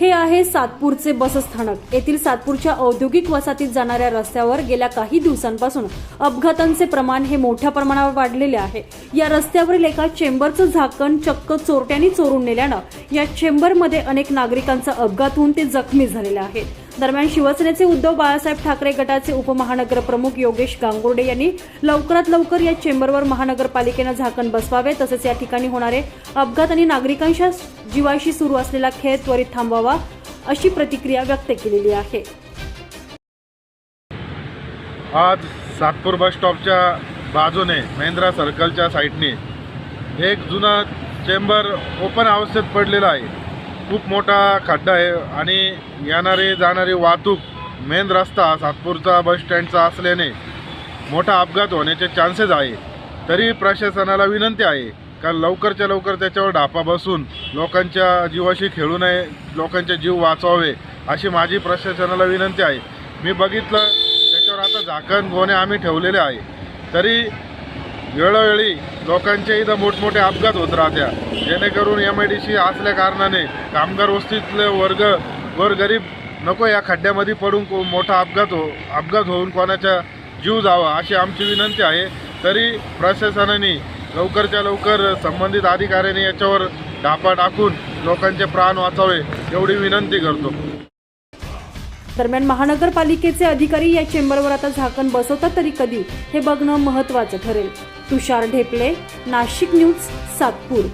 हे आहे सातपूरचे बसस्थानक. येथील सातपूरच्या औद्योगिक वसाहतीत जाणाऱ्या रस्त्यावर गेल्या काही दिवसांपासून अपघातांचे प्रमाण हे मोठ्या प्रमाणावर वाढलेले आहे. या रस्त्यावरील एका चेंबरचं झाकण चक्क चोरट्यांनी चोरून नेल्यानं या चेंबरमध्ये अनेक नागरिकांचा अपघात होऊन ते जखमी झालेले आहेत. दरम्यान शिवसेनेचे उद्धव बाळासाहेब ठाकरे गटाचे उपमहानगर प्रमुख योगेश गांगुर्डे यांनी लवकरात लवकर या चेंबरवर महानगरपालिकेनं झाकण बसवावे तसेच या ठिकाणी होणारे अपघात आणि नागरिकांच्या जीवाशी सुरू असलेला खेळ त्वरित थांबवावा अशी प्रतिक्रिया व्यक्त केलेली आहे. आज सातपूर बस स्टॉपच्या बाजूने महिंद्रा सर्कलच्या साईडने एक जुना चेंबर ओपन अवस्थेत पडलेला आहे. खूप मोठा खड्डा आहे आणि येणारी जाणारी वाहतूक मेन रस्ता सातपूरचा बस स्टँडचा असल्याने मोठा अपघात होण्याचे चान्सेस आहे. तरी प्रशासनाला विनंती आहे का लवकरच्या लवकर त्याच्यावर ढापा बसून लोकांच्या जीवाशी खेळू नये लोकांचे जीव वाचवावे अशी माझी प्रशासनाला विनंती आहे. मी बघितलं त्याच्यावर आता झाकण गोणे आम्ही ठेवलेले आहे. तरी वेळोवेळी लोकांच्या इथं मोठमोठे अपघात होत राहत्या. जेणेकरून एम आय डी सी असल्या कारणाने कामगार वस्तीतले वर्ग गोरगरीब नको या खड्ड्यामध्ये पडून को मोठा अपघात हो अपघात होऊन कोणाचा जीव जावा अशी आमची विनंती आहे. तरी प्रशासनाने लवकरच्या लवकर संबंधित अधिकाऱ्यांनी याच्यावर ढापा टाकून लोकांचे प्राण वाचावे एवढी विनंती करतो. दरम्यान महानगरपालिकेचे अधिकारी या चेंबरवर आता झाकण बसवतात तरी कधी हे बघणं महत्वाचं ठरेल. तुषार ढेपले नाशिक न्यूज सातपूर.